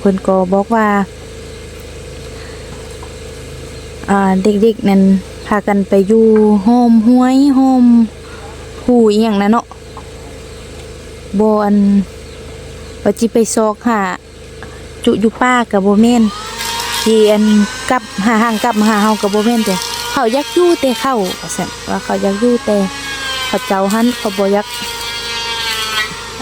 เพิ่นก็บอกว่าเด็กๆนั้นพากันไปอยู่โฮมห้วยโฮมหูอีหยังนะเนาะบอนว่าจิไปซอกหาจุอยู่ป้ากับโบ่แม่นที่อันกลับหาห่างกลับมาหาเฮากับโบ่แม่นแต่เขาอยากอยู่แต่เขาว่าซั่นว่าเขาอยากอยู่แต่เขาเจ้าหันเขาบ่อยาก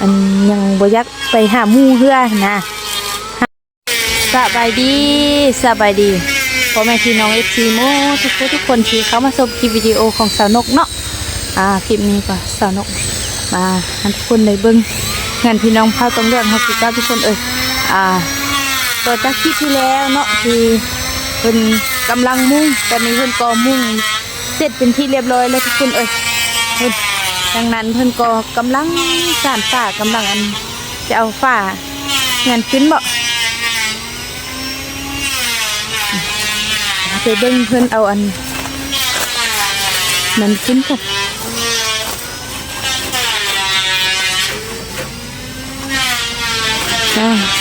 อันยังบ่อยากไปหาหมู่เฮือนะ สบายดีสบายดีพ่อแม่พี่น้อง FC โมทุกคนทุกคนที่เข้ามาชมคลิปวิดีโอของสาวนกเนาะอ่าคลิปนี้ก็สาวนกมาทุกคนได้เบิ่งงานพี่น้องเผาตรงเรื่องเฮาคือเก้าทุกคนเอ้ยอ่าต่อจากคลิปที่แล้วเนาะที่เพิ่นกำลังมุ่งตอนนี้เพิ่นก็มุ่งเสร็จเป็นที่เรียบร้อยแล้วทุกคนเอ้ยเพิ่นดังนั้นเพิ่นก็กำลังสานฝ้ากำลังอันจะเอาฝ้างานขึ้นบ่ ไปเบิ่งเพิ่อนเอาอันนั้นขึ้นกัน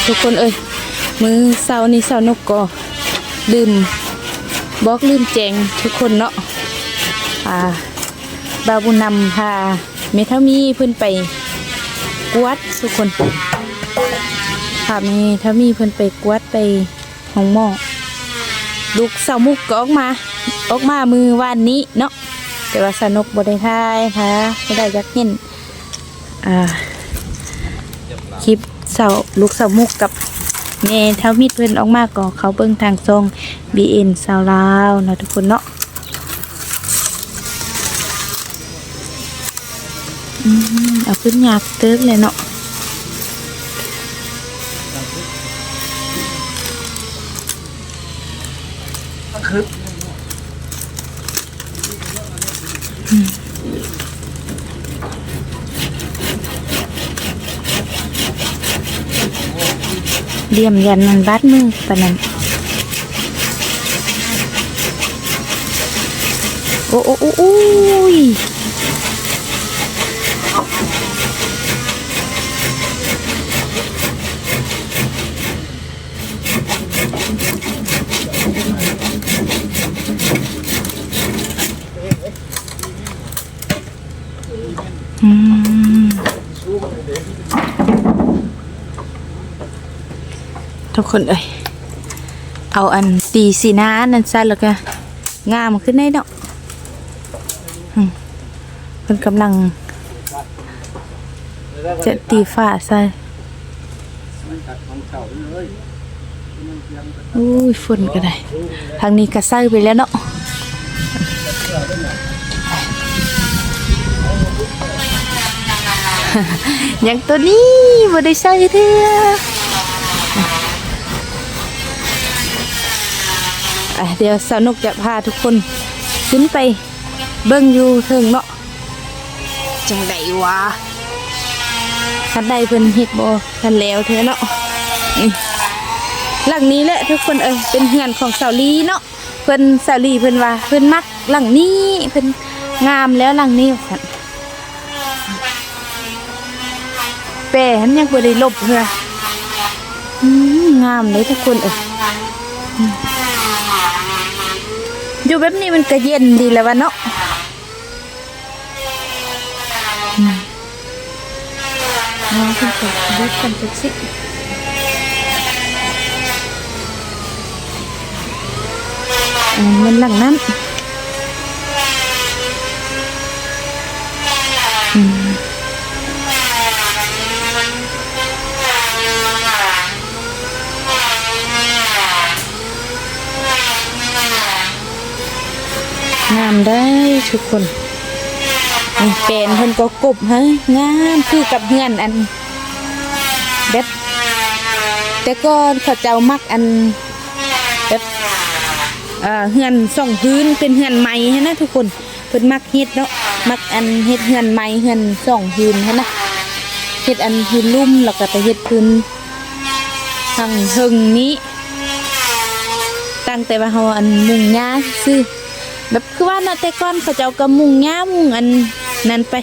ทุกคนเอ้ยมือเสาร์นี้เสาร์นกก็ลืมบล็อกลืมแจงทุกคนเนาะอ่าบาบุนำพาเมทามีเพิ่อนไปกวดทุกคนพาเมทามีเพิ่อนไปกวดไปห้องหม้อ ลูกสาวมุกก็ออกมา ออกมามือวานนี้เนาะแต่ว่าสนุกบ่ได้ทายค่ะไม่ได้ยักเห็นอ่าคลิปสาวลูกสาวมุกกับเมทามีเพิ่อนออกมาก็เขาเบิ่งทางซอง BN สาวลาวนาะทุกคนเนาะอืมเอาขึ้นยากเติกเลยเนาะ อืมเลี่ยมยันมันบัดมือปะนั้นโอ้โอ้โอ้ย คนเอ้ยเอาอันตีสีน้านั่นซะแล้วก็งามขึ้นได้เนาะอืมเพิ่นกำลัง จะตีฝาใส่อุ้ยฝนก็ได้ ทางนี้ก็ใส่ไปแล้วเนาะอย่างตัวนี้บ่ได้ใส่เด้อ เดี๋ยวสนุกจะพาทุกคนขึ้นไปเบิ่งอยู่เทิงเนาะจังไดวะคันใดเพิ่นเฮ็ดบ่คันแล้วเถอะเนาะนี่หลังนี้แหละทุกคนเอ้ยเป็นเฮือนของสาวลีเนาะเพิ่นสาวลีเพิ่นว่าเพิ่นมักหลังนี้เพิ่นงามแล้วหลังนี้ว่าซั่นแปรหันยังบ่ได้ลบเพื่ออืมงามเลยทุกคนเอ้ยอืม อยู่แบบนี้มันก็เย็นดีแล้ววะเนาะน้องขึ้นไปดูกันจักสิอ่มันหลังนั้น งามได้ทุกคนเป็นเพิ่นก็กบให้งามคือกับเฮือนอันแบบแต่ก่อนเขาเจ้ามักอันแบบเอ่อเฮือนส่องพื้นเป็นเฮือนไม้ฮะนะทุกคนเพิ่นมักเฮ็ดเนาะมักอันเฮ็ดเฮือนไม้เฮือนส่องพื้นฮะนะเฮ็ดอันพื้นลุ่มแล้วก็ไปเฮ็ดพื้นทางเฮิงนี้ ตั้งแต่ว่าเฮาอันมุงหญ้าซื้อ แบบคือว่านาะแต่ก่อนเขาเจ้าก็มุงหญ้ามุงอันนั้นไป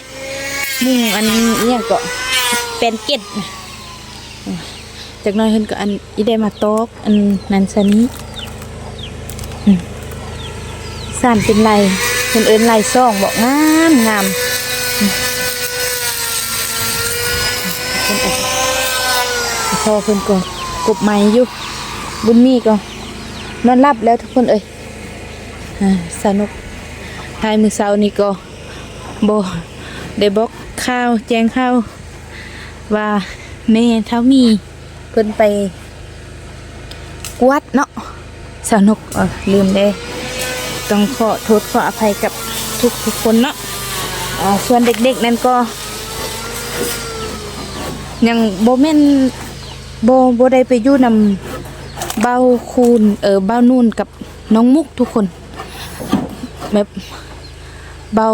มุงอันเนี้ยก็เป็นเก็ดจากน้อยเพิ่นก็อันอีได้มาตอกอันนั้นซะนี้สานเป็นไรเพิ่นเอิ้นไรซ่องบอกงามงามอืมเพิ่อเพิ่นก็กบไม้อยู่บุญมีก็นอนรับแล้วทุกคนเอ้ย สนุกทายมือเช้านี่ก็บได้บอกข้าวแจ้งข้าวว่าแม่เท่ามีเพิ่นไปกวาดเนาะสนุกเออลืมเด้ต้องขอโทษขออภัยกับทุกทุกคนเนาะส่วนเด็กๆนั่นก็ ยังโบแม่นโบโบได้ไปอยู่นำเบ้าคูนเออเบ้านู่นกับน้องมุกทุกคน แบบเบา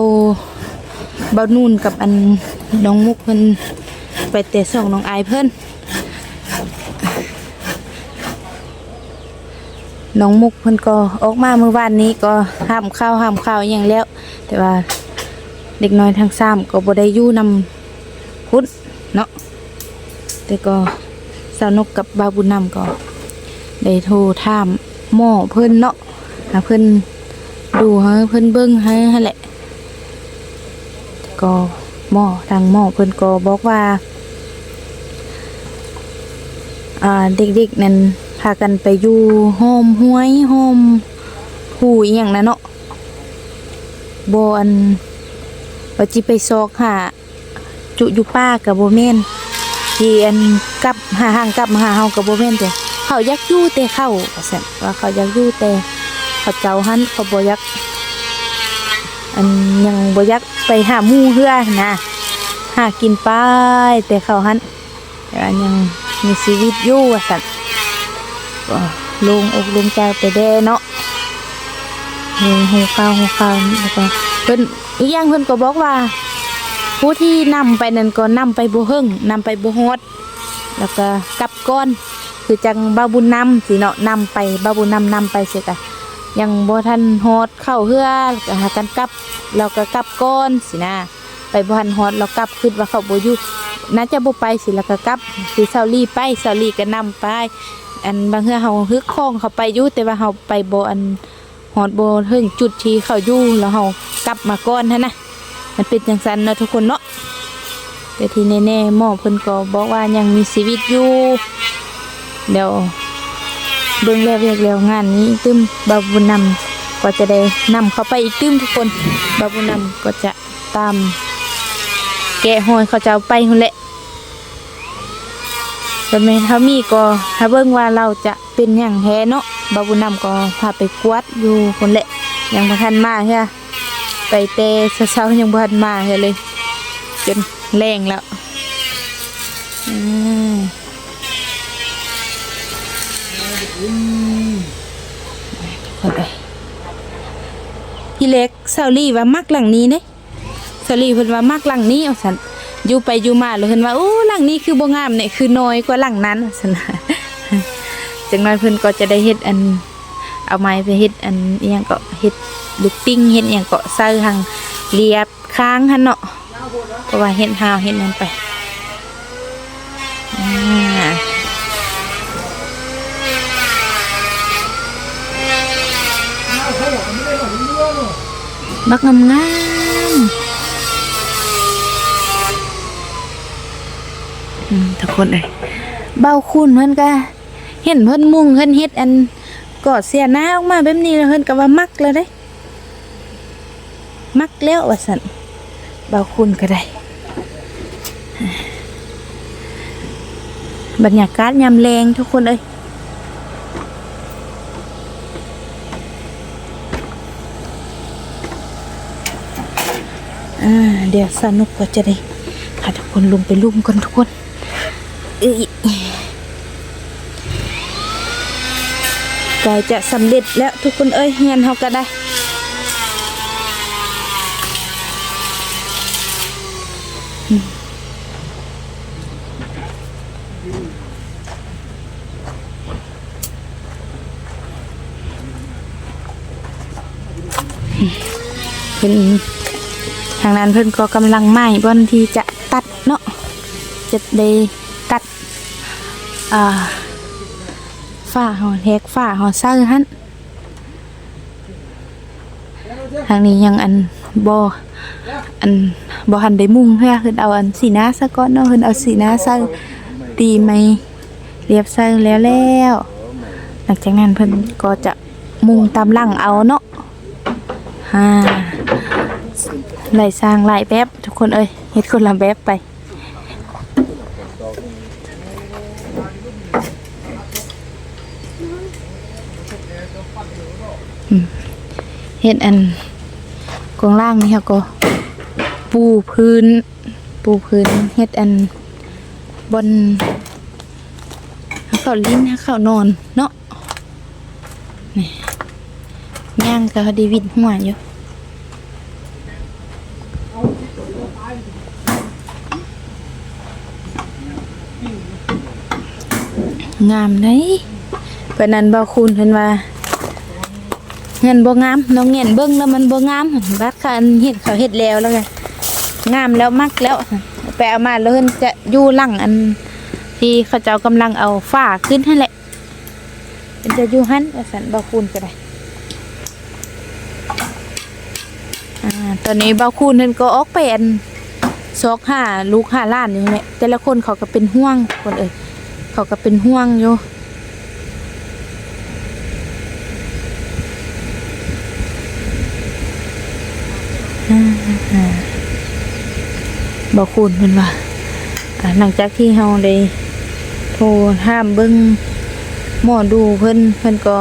เบานู่นกับอันน้องมุกเพิ่นไปเตะสองน้องอายเพิ่นน้องมุกเพิ่นก็ออกมาเมื่อวานนี้ก็ห้ามข้าวห้ามข้าวอย่างแล้ว แต่ว่าเด็กน้อยทั้งสามก็บ่ได้ยู่นำพุทธเนาะแต่ก็สาวนกกับบาบุญนำก็ได้โทรถามหม้อเพิ่นเนาะหาเพิ่น ดูให้เพิ่นเบิ่งให้ยแหละ ก็หม้อทางหม้อเพิ่นก็บอกว่า อ่าเด็กๆนั่นพากันไปอยู่โฮมห้วยโฮมหูอีหยังนะเนาะบอันว่าจิไปซอกหาจุอยู่ป้ากับโบ่แม่นที่อันกลับหาห่างกลับมาหาเฮากับโบ่แม่นแต่เขาอยากอยู่แต่เข้าว่าซั่นว่าเขาอยากอยู่แต่ เขาเจ้าหันเขาบอยากอันยังบอยักไปหาหมู่เพื่อนะหากินไปแต่เขาหันแต่อันยังมีชีวิตอยู่สัตว์ลงอกลงใจไปได้เนาะเฮ้หูข้าวหูข้าวแล้วก็เพิ่นอีกอย่างเพิ่นก็บอกว่า ผู้ที่นำไปนั่นก็นำไปบ่เฮิงนำไปบ่ฮอดแล้วก็กลับก้อน คือจังบาบุญนำสิเนาะนำไปบาบุญนำนำไปเสียกะ ยังบ่ทันฮอดเข้าเฮือก็หากันกลับเราก็กลับก้อนสินะ ไปบ่ทันฮอดเรากลับคิดว่าเขาบ่อยู่น่าจะบ่ไปสิแล้วก็กลับสิเซาลี่ไปเซาลี่ก็นำไปอันบางเฮือเฮาฮึกคองเขาไปอยู่แต่ว่าเฮาไปบ่อันฮอดบ่ถึงจุดที่เขาอยู่แล้วเฮากลับมาก่อนหันนะมันเป็นจังซั่นเนาะทุกคนเนาะแต่ที่แน่ๆหมอเพิ่นก็บอกว่ายังมีชีวิตอยู่เดี๋ยว เบิ่งแล้วเรียกแล้วงานนี้ตึมบาบุญนำก็จะได้นำเขาไปอีกตึมทุกคนบาบุญนำก็จะตามแกะหอยเขาจะเอาไปคนแหละส่แม่ถ้ามีก็ถ้าเบิ่งว่าเราจะเป็นอย่างแท้เนาะบาบุญนำก็พาไปกวาดอยู่คนแหละยังบ่ทันมาใช่ไปเตะเช้าๆยังบ่ทันมาเฮ้ยเลย จนแรงแล้วอืม คนเอ้ยพี่เล็กเซาลี่ว่ามักหลังนี้เด้เซาลี่เพิ่นว่ามักหลังนี้เอาซั่นอยู่ไปอยู่มาเลยเพิ่นว่าโอ้หลังนี้คือบ่งามเนี่ยคือน้อยกว่าหลังนั้นว่าซั่นจังน้อยเพิ่นก็จะได้เฮ็ดอัน เอาไม้ไปเฮ็ดอันอีหยังก็เฮ็ดลูกปิ้งเฮ็ดอีหยังก็ใส่หังเรียบค้างหั่นเนาะเพราะว่าเฮ็ดหาวเฮ็ดนั่นไปอ่า บักงามงามทุกคนเลยเบาคุณเพิ่นก็เห็นเพิ่นมุงเพิ่นเฮ็ดอันกอดเสียหน้าออกมาแบบนี้เพิ่นก็ว่ามักแล้วเด้ มักแล้วว่าซั่นเบาคุณก็ได้ บรรยากาศยามแรงทุกคนเอ้ย อ่าเดี๋ยวสนุกก็จะได้พาทุกคนลงไปลุ่มกันทุกคนเอ้ยกล้จะสำเร็จแล้วทุกคนเอ้ยเงินเฮาก็ได้เพิ่นานเพิ่นก็กำลังไหม้บอนที่จะตัดเนาะจะได้ตัดอ่าฝ้าหอแฮกฝ้าหอเซอร์หั่นทางนี้ยังอันบ่อันบ่หันได้มุงเพื่อเพิ่นเอาอันสีหน้าซะก่อนเนาะเพิ่นเอาสีหน้าซอร์ตีไหมเรียบเซอร์แล้วแล้วหลังจากนั้นเพิ่นก็จะมุงตามหลังเอาเนาะฮ่า ไหลสร้างหลายแบบทุกคนเอ้ยเฮ็ดคนละแบบไปเฮ็ดอันกองล่างนี่ค่ะก็ ปูพื้น ปูพื้นเฮ็ดอันบนเขาลิ้นเขานอนเนาะนี่ย่างก็ดีวิดหัวอยู่ งามเด้เพิ่นนั้นบ่คุณเพิ่นว่าเงินบ่งามน้องเงินเบิ่งแล้วมันบ่งามบัดคันเฮ็ดเขาเฮ็ดแล้วแล้วไงงามแล้วมักแล้วไปเอามาแล้วเพิ่นจะอยู่หลังอัน ที่เขาเจ้ากำลังเอาฝ้าขึ้นให้แหละเพิ่นจะอยู่หันว่าซั่นบ่คูณก็ได้อ่าตอนนี้บ่คูณเพิ่นก็ออกไปอันซอกหาลูกหาล้านอยู่แหละแต่ละคนเขาก็เป็นห่วงคนเอ้ย เขาก็เป็นห่วงอยู่บอกคุณเพิ่นว่าหลังจากที่เฮาได้โทรห้ามเบิ่งหมอดูเพิ่นเพิ่นก็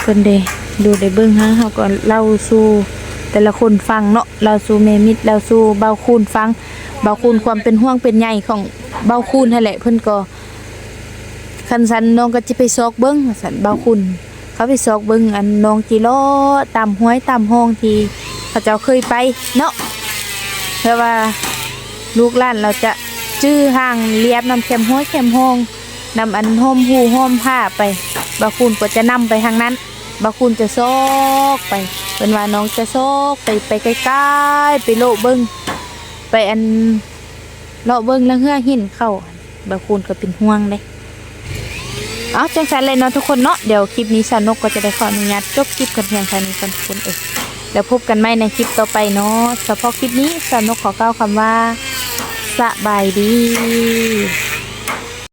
เพิ่นได้ดูได้เบิ่งฮะเฮาก็เล่าสู่แต่ละคนฟังเนาะเล่าสู่แม่มิตรเล่าสู่เบาคูณฟัง เบาคูณความเป็นห่วงเป็นใยของเบาคูณนั่นแหละเพิ่นก็คันสันน้องก็สิไปซอกเบิ่งสันเบาคูณเขาไปซอกเบิ่งอันน้องจิโลตามห้วยตามห้องที่เขาเจ้าเคยไปเนาะเพราะว่าลูกหล้านเราจะจื้อห่างเลียบนำเข็มห้อยเข็มห้องนำอันห้อมหูห้อมผ้าไปบาคุณก็จะนำไปทางนั้นบาคุณจะซอกไปเป็นว่าน้องจะซอกไปไปใกล้ๆไปโลเบิ้ง ไปอันเลาะเบิ้งแล้วเหื่อหินเข้าบาคุณก็เป็นห่วงเลยเอาจังสันเลยเนาะทุกคนเนาะเดี๋ยวคลิปนี้สาวนกก็จะได้ขออนุญาตจบคลิปกันเพียงแค่นี้กันทุกคนเองแล้วพบกันใหม่ในคลิปต่อไปเนาะเฉพาะคลิปนี้สาวนกขอกล่าวคำว่าสบายดี